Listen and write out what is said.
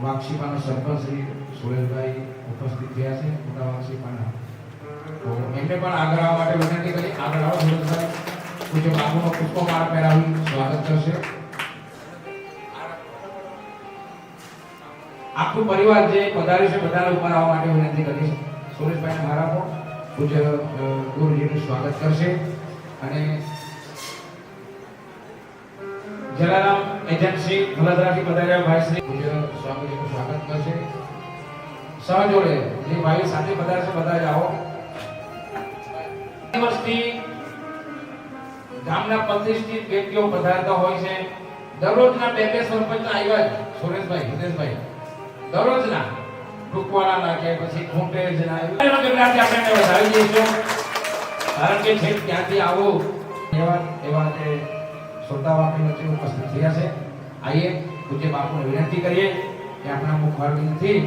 વાક્ષીપાના સરપંચ શ્રી સુરેશભાઈ ઉપસ્થિત થયા છે, મોટા વાક્ષીપાના તો એમને પણ આગળ આવવા માટે વિનંતી કરી. આગળ આવો સુરેશભાઈ. પૂજ્ય બાપુનો પુષ્પમાળા પહેરાવી સ્વાગત કરશે. આખું પરિવાર જે પધાર્યું છે, બધાને ઉપર આવવા માટે વિનંતી કરીશ. સુરેશભાઈ મારા પણ પૂજ્ય ગુરુજીનું સ્વાગત કરશે. અને જલારામ એજન્સી વડોદરાથી પધાર્યા ભાઈ શ્રી પૂજ્ય સ્વામીજીનું સ્વાગત કરશે. સહજોડે જે ભાઈ સાથે પધારશે બધા જ આવો દિવસથી ગામના પ્રતિષ્ઠિત વ્યક્તિઓ પધારતા હોય છે. દરરોજના બે બે સરપંચ આવ્યા જ સુરેશભાઈ હિતેશભાઈ. દરરોજના ટૂંકવાળા નાખે પછી ખૂંટે જ ના આપણે વધારી દઈશું કારણ કે છે ત્યાંથી આવો. એવા એવા જે શ્રોતાઓ આપણી વચ્ચે ઉપસ્થિત થયા છે. આઈએ પૂજ્ય બાપુને વિનંતી કરીએ કે આપણા મુખ વાળીથી